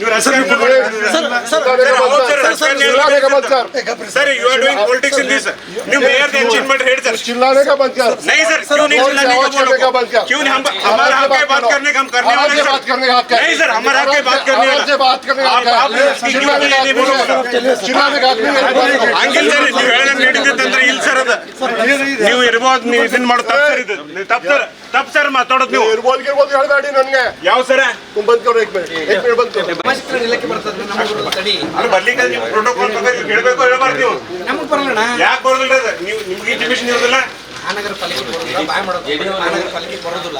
ಹೌದು ಸರ್ ಹಂಗಾಗ್ಲಿಕ್ಕೆ ಇರ್ತಿತ್ತು ಇವಾಗ ಮಾಡತ್ತೀರಿ ಸರ್ ಏಮನ್ ಹಂಗಾಗ್ಲಿಕ್ಕೆ ಇರ್ತದೆ ಸರ್ ನೀವು ರಾಜಕಾರಣ sir you are doing politics in this ನೀವು ಮೇಯರ್ चेंज ಮಾಡಿ ಹೇಳಿ ಸರ್ चिल्लाने का बंद कर नहीं सर क्यों नहीं और चिल्लाने आवाज करने का बंद का कर क्यों नहीं हम हमारा हक है बात करने का हम करने आवाज वाले से सर। बात करने का हक है नहीं सर हमारा हक है बात करने आवाज से वाला बात करने का हक आप- है आप चिल्लाने का हक नहीं बोलो सर। नहीं चिल्लाने का हक नहीं है ಹಂಗಿಲ್ಲ ಸರ್ ನೀವು ಹೇಳೋದ್ ನಡೀತಂದ್ರೆ ಇಲ್ಲ ಸರ್ ಅದ ನೀವು ಇರ್ಬೋದು ನೀವು ಇದನ್ನ ಮಾಡೋ ತಪ್ಪು ಸರ್ ಇದು ನೀವು ತಪ್ಪು ಸರ್ ತಪ್ಪು ಸರ್ ಮಾತಾಡೋದು ನೀವು. ಇರ್ಬೋದು ಇರ್ಬೋದು ಹೇಳಬೇಡಿ ನನಗೆ. ಯಾವ ಸರ? ತುಂಬ ಬಂದ್ಕೊಡು ಏಕ್ ಮಿನಿಟ್ ಬರ್ಲಿಕ್ಕೆ ನೀವು ಪ್ರೋಟೋಕಾಲ್ ಪ್ರಕಾರ ಕೇಳಬೇಕು ಹೇಳಬಾರ್ದು ನಮಗೆ ಬರಲ್ಲ ಯಾಕೆ ಬರೋದಿಲ್ಲ ನೀವು ನಿಮ್ಗೆ ಇಂಟಿಮೇಷನ್ ಇರೋದಿಲ್ಲ? ಮಹಾನಗರ ಪಾಲಿಕೆ ಬರೋದಿಲ್ಲ ಬಾಯ್ ಮಾಡೋದು ಮಹಾನಗರ ಪಾಲಿಕೆ ಬರೋದಿಲ್ಲ.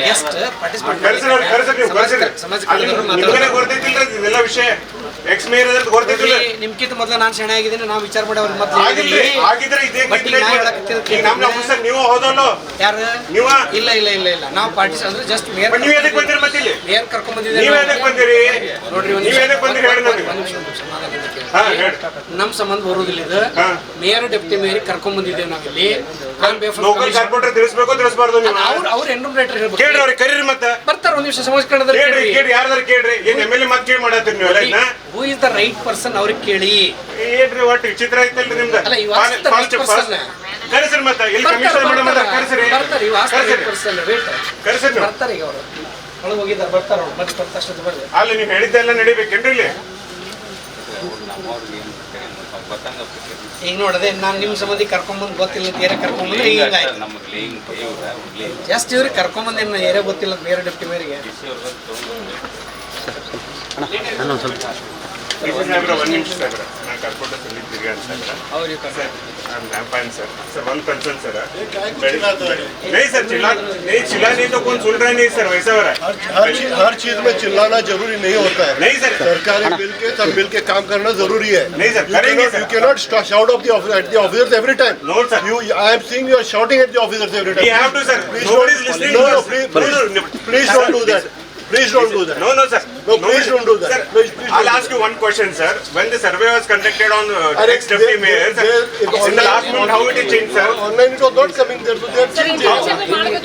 ಗೆಸ್ಟ್ ಪಾರ್ಟಿಸಿಪೇಟ್ ನೀವು ಸಮಾಜ ಇದೆಲ್ಲ ವಿಷಯ. ಎಕ್ಸ್ ಮೇಯರ್ ನಿಮ್ಕಿಂತ ಮೊದಲು ನಾನು ಸೆಣೆ ಆಗಿದ್ದೀನಿ ನಾವು ವಿಚಾರ ಮಾಡಿ ಅವ್ರಿಗೆ ಮತ್ತೆ ಆಗಿದ್ರೆ ಇದೇ ಈಗ ನಮ್ಮ ಆಫೀಸರ್ ನೀವು ಹೋದಲ್ಲ ಯಾರು? ನೀವ? ಇಲ್ಲ ಇಲ್ಲ ಇಲ್ಲ ಇಲ್ಲ. ನಾವು ಪಾರ್ಟಿಸ್ ಅಂದ್ರೆ ಜಸ್ಟ್ ಮೇಯರ್ ನೀವ್ ಬಂದಿರಿ ಮತ್ತೆ ಇಲ್ಲಿ ಮೇಯರ್ ಕರ್ಕೊಂಡ್ ಬಂದಿದ್ದೀರಿ ಎದಕ್ ಬಂದಿರಿ? ನೋಡ್ರಿ ನೀವು ನೀವ್ ಎದಕ್ ಬಂದಿರಿ? ಹೇಳಿ ನನಗೆ ಸಂಬಂಧ ಬರುವುದಿಲ್ಲ ಇದು. ಮೇಯರ್ ಡೆಪ್ಟಿ ಮೇಯರ್ ಕರ್ಕೊಂಡ್ ಬಂದಿದ್ದೇವೆ ನಾವಿಲ್ಲಿ. ಲೋಕಲ್ ಕಾರ್ಪೊರೇಟರ್ ತಿಳಿಸ್ಬೇಕು ತಿಳಿಸ್ಬಾರ್ದು ನೀವು. ಅವ್ರು ಹೇಳ್ಬೇಕು. ಕೇಳ್ರಿ ಅವ್ರಿಗೆ ಕರೀರಿ ಮತ್ತೆ. ಬರ್ತಾರ ಒಂದ್ ನಿಮಿಷ ಸಮಾಜ ಕನ್ನಡದಲ್ಲಿ ಕೇಳ್ರಿ ಕೇಳ್ರಿ. ಕೇಳ್ರಿ ಯಾರ್ದಾರು ಕೇಳ್ರಿ. ಏನ್ ಎಂ ಎಲ್ ಎ ಮತ್ತೆ ಕೇಳಿ ಮಾಡತ್ತೀರಿ ನೀವು ಎಲ್ಲ who is the right person ಅವ್ರಿಗೆ ಕೇಳಿ. ಏನ್ರಿ ಒಟ್ಟು ವಿಚಿತ್ರ ಐತಲ್ರಿ ನಿಮ್ದು? ಅಲ್ಲ, right ಫಾಸ್ಟ್ person. ಕರೆಸ್ರಿ ಮತ್ತೆ ಇಲ್ಲಿ ಕಮಿಷನರ್ ಮೇಡಮ್ ಬರ್ತಾರೆ. ಕರೆಸ್ರಿ. ಬರ್ತಾರೆ ರೈಟ್ ಪರ್ಸನ್ ವೇಟ್ ಕರೆಸ್ರಿ ಬರ್ತಾರೆ ಈಗ ಅವರು. ಒಳಗೆ ಹೋಗಿದ್ದಾರೆ ಬರ್ತಾರ ಅವ್ರು. ಮತ್ತೆ ಬರ್ತಾ ಅಷ್ಟೊತ್ತು ಬರ್ರಿ ಅಲ್ಲಿ ನೀವು ಹೇಳಿದ್ದೆಲ್ಲ ನಡಿಬೇಕೇನ್ರಿ ಇಲ್ಲಿ? ಈಗ ನೋಡದೆ ನಾನು ನಿಮ್ಮ ಸಂಬಂಧಿ ಕರ್ಕೊಂಬಂದು ಗೊತ್ತಿಲ್ಲ ಅಂತ ಏರಿಯಾ ಕರ್ಕೊಂಬಂದ್ರೆ ಹಿಂಗಾಯ್ತು. ಜಸ್ಟ್ ಇವ್ರಿಗೆ ಕರ್ಕೊಂಬಂದು ಏನು ಏರಿಯಾ ಗೊತ್ತಿಲ್ಲ ಬೇರೆ ಡೆಪ್ಟಿ ಮೇರಿಗೆ. ಸಾಹೇಬ್ರ ಒಂದ್ ನಿಮಿಷ ಸಾಹೇಬ್ರ ನಾನು ಕರ್ಕೊಂಡು ತಿರುಗಿ ಅಂತ ಸಾಹೇಬ್ರ ಅವ್ರಿಗೆ ಕರ್ಕೊಂಡು I'm fine, sir. Sir, one concern, sir. नहीं सर चिल्ला नहीं चिल्ला नहीं तो कौन सुन रहा नहीं सर वैसा हो रहा है हर चीज हर चीज में चिल्लाना जरूरी नहीं होता है नहीं सर सरकारें मिल के सब मिल के काम करना जरूरी है नहीं सर करेंगे You sir cannot shout of the officer at the officers every time. No, sir. You, I am seeing you are shouting at the officers every time. We have to, sir. Please Nobody is don't- listening No, to no, us. please, don't do that. No, no, sir. No, please don't do that. Sir, Please, please I'll ask you one question, sir. When the survey was conducted on uh, Arre, ex-deputy mayor, sir, there- in the last month, how it is changed, sir? Online it was not coming there, so they have changed it.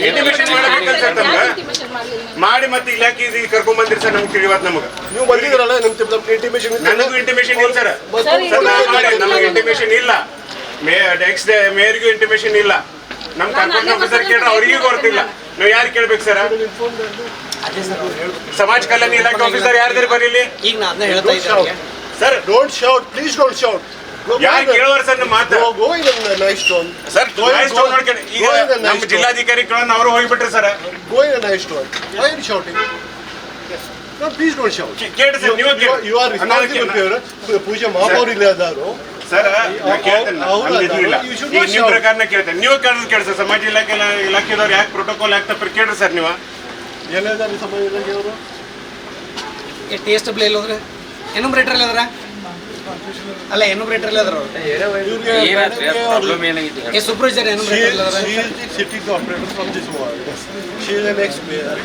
Intimation ಮಾಡ್ಬೇಕಲ್ಲ sir ನಮ್ಗೆ ಮಾಡಿ ಮತ್ತೆ ಇಲಾಖೆ ಇದು ಕರ್ಕೊಂಡ್ ಬಂದಿರಿ sir ನಮ್ಗೆ ತಿಳಿವತ್ ನಮಗೆ ನೀವು ಬಂದಿದ್ರಲ್ಲ ನಿಮ್ ನಮ್ಗೆ ಇಂಟಿಮೇಶನ್ ನನಗೂ ಇಂಟಿಮೇಷನ್ ಇಲ್ಲ ಸರ್ ಸರ್, ಸರ್ ನಮಗೆ ಇಂಟಿಮೇಷನ್ ಇಂಟಿಮೇಶನ್ ಇಲ್ಲ ಮೇ ಎಕ್ಸ್ ಮೇಯರ್ಗೂ ಇಂಟಿಮೇಷನ್ ಇಲ್ಲ ನಮ್ ಕಾರ್ಪೊರೇಷನ್ ಸರ್ ಕೇಳ್ರೆ ಅವ್ರಿಗೂ ಗೊತ್ತಿಲ್ಲ ನಾವು ಯಾರು ಕೇಳ್ಬೇಕು ಸರ್? ಅದೇ ಸರ್ ಅವ್ರು ಹೇಳ್ಬೇಕು ಸಮಾಜ ಕಲ್ಯಾಣ ಇಲಾಖೆ ಆಫೀಸರ್ ಯಾರ್ದಾರು ಬರೀಲಿ? ಈಗ ನಾನು ಅದನ್ನ ಹೇಳ್ತಾ ಇದ್ದೆ ಅವ್ರಿಗೆ. Sir don't shout please don't shout ಯಾರು ಕೇಳುವಾರ ಸರ್ ನಮ್ಮ ಮಾತು? Go in nice tone sir Go in- nice go- ನೋಡ್ಕೊಂಡು. ಈಗ go in the nice ನಮ್ಮ tone. ಜಿಲ್ಲಾಧಿಕಾರಿ ಕೇಳೋಣ ಅವರು ಹೋಗ್ಬಿಟ್ರಿ sir. Go in nice tone why are shouting No, please don't shout. ಕೇಳಿ ಸರ್ ನೀವು You are- you are responsible for ಪೂಜೆ ಮಹಾಪೌರ್ ಇಲ್ಲ ಅದಾರು ಸರ್ ಕೇಳ್ತೇನೆ. ಈಗ ಪ್ರಕಾರನ ಕೇಳ್ತೇನೆ. ನೀವು ಕೇಳಿದ್ ಕೇಳಿ ಸರ್ ಸಮಾಜ ಇಲಾಖೆ ಇಲಾಖೆದವ್ರು ಯಾಕೆ ಪ್ರೋಟೋಕಾಲ್ ಯಾಕೆ ತಪ್ಪರು ಕೇಳ್ರಿ ಸರ್ ನೀವು. ಏನಿದ್ದಾರೆ ಸಮಾಜ ಟಿ ಎಸ್ ಡಬ್ಲ್ಯೂ ಅಲ್ಲ ಎನುಮ್ರೇಟರ್ ಅಲ್ಲಿ ಅದ್ರ ಅವ್ರು? ಏ ಸೂಪರ್ವೈಸರ್ ಎನುಮ್ರೇಟರ್ ಅಲ್ಲಿ ಅದ್ರ She is the city operator from this ward. She is an ex-mayor.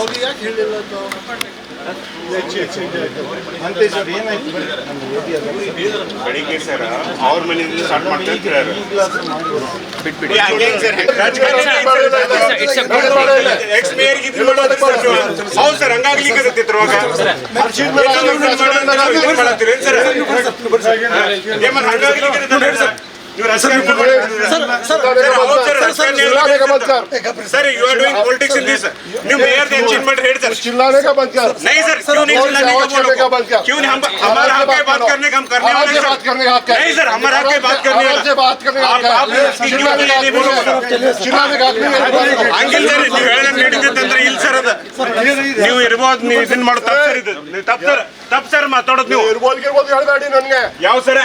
ಅವ್ರು ಯಾಕೆ ಹೇಳಿಲ್ಲ ಸರ್ ಏನಾಯ್ತು ಬೆಳಿಗ್ಗೆ ಸರ್ ಅವ್ರ ಮನೆಯಿಂದ ಸ್ಟಾರ್ಟ್ ಮಾಡ್ತಾ ಇರ್ತಾರೆ ಎಕ್ಸ್ ಮೇಯರ್ ಇದು ಮಾಡೋದಕ್ಕೆ ಸರ್ ನೀವು. ಹೌದು ಸರ್ ಹಂಗಾಗ್ಲಿಕ್ಕೆ ಮಾಡತ್ತೀರಿ ಸರ್? ಹಂಗಾಗ್ಲಿಕ್ಕೆ ಇರ್ತದೆ ಸರ್ ನೀವು ರಾಜಕಾರಣ चिल्लाने का बंद कर sir you are doing politics in this ನೀವು ಮೇಯರ್ चेंज ಮಾಡಿ ಹೇಳಿ ಸರ್ चिल्लाने का बंद कर नहीं सर क्यों नहीं और चिल्लाने आवाज का करने का बोलो बंद कर क्यों नहीं हम हमारा हक है बात करने का हम करने आवाज वाले से सर। बात करने का हक है नहीं सर हमारा हक है बात करने आवाज से वाला बात करने का हक आप- आप है इसकी चिल्लाने का हक नहीं बोलो सर। नहीं है चिल्लाने का हक नहीं है ಹಂಗಿಲ್ಲ ಸರ್ ನೀವು ಹೇಳೋದ್ ನಡೀತಂದ್ರೆ ಇಲ್ಲ ಸರ್ ಅದ ನೀವು ಇರ್ಬೋದು ನೀವು ಇದನ್ನ ಮಾಡೋ ತಪ್ಪು ಸರ್ ಇದು ನೀವು ತಪ್ಪು ಸರ್ ತಪ್ಪು ಸರ್ ಮಾತಾಡೋದು ನೀವು ಇರ್ಬೋದು ಇರ್ಬೋದು ಹೇಳ್ಬೇಡಿ ನನಗೆ ಯಾವ ಸರ